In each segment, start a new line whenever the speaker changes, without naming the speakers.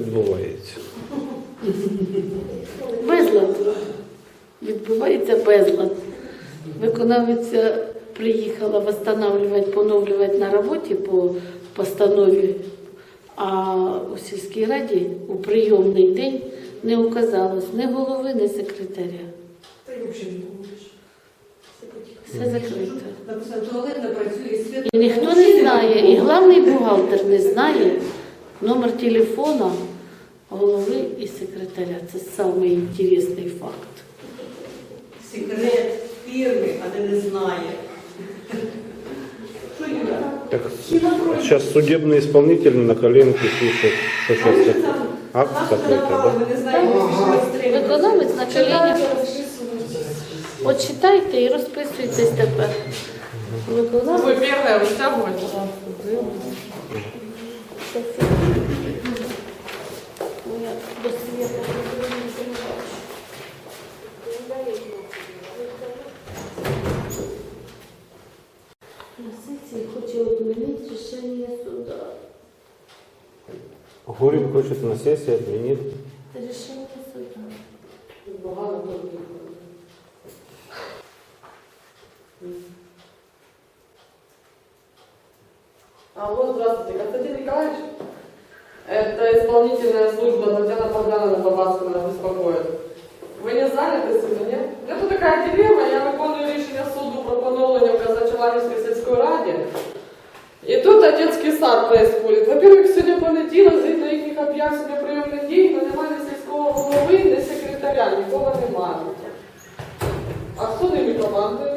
відбувається.
Безлад. Відбувається безлад. Виконавиця приїхала встановлювати, поновлювати на роботі по постанові, а у сільській раді у прийомний день не оказалось ні голови, ні секретаря.
Та й взагалі не помниш.
Все закрито.
Туалет не працює, світ.
І ніхто не знає, і головний бухгалтер не знає номер телефона голови і секретаря. Це самий інтересний факт.
Секрет фірми, а не не знає. Що, Юля?
Так, сейчас судебный исполнитель на коленке пишет, что сейчас как... акт какой-то, да?
Ми не знаємо, що ми стрімимо.
Виконавець на коліні. От читайте і розписуйтесь тепер. Виконавець.
Вы первая вытягиваете.
я до света не бачу. На сесії хоче відмінити рішення суда.
Гурин хочет на сессии отменить.
Рішення суда.
Алло, здравствуйте. Константин Николаевич? Это исполнительная служба Татьяна Богдановна Бабаскина беспокоит. Ви не заняты сьогодні? нет? У мене тут така дилема, я виконую рішення суду про поновлення в Казачеланівській сільській раді. І тут детський сад происходит. Во-первых, сьогодні понеділок, згідно їхніх об'яв сьогодні прийомних дій, але немає ні сільського голови, ні секретаря, нікого немає. А хто ними командує?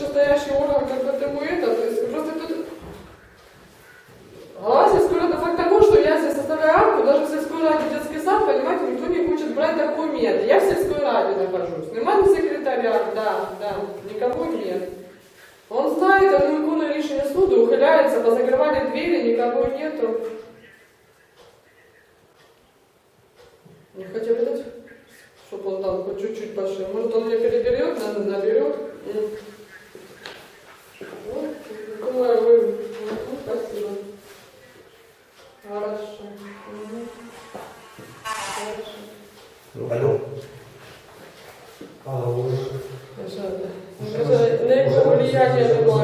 Вышестоящий орган, это. То есть просто тут... Сельской рады факт того, что я здесь составляю акту, даже в сельской раде детский сад, понимаете, никто не хочет брать документы. Я в сельской раде нахожусь. Нема секретаря, да, да, никого нет. Он знает, он виконує рішення суду, ухиляется, позакрывали двери, никого нету. Не хотя бы дать, чтобы он там хоть чуть-чуть пошел. Может, он меня переберет, надо наберет.
Alô? Alô?
Não se volía que eu
não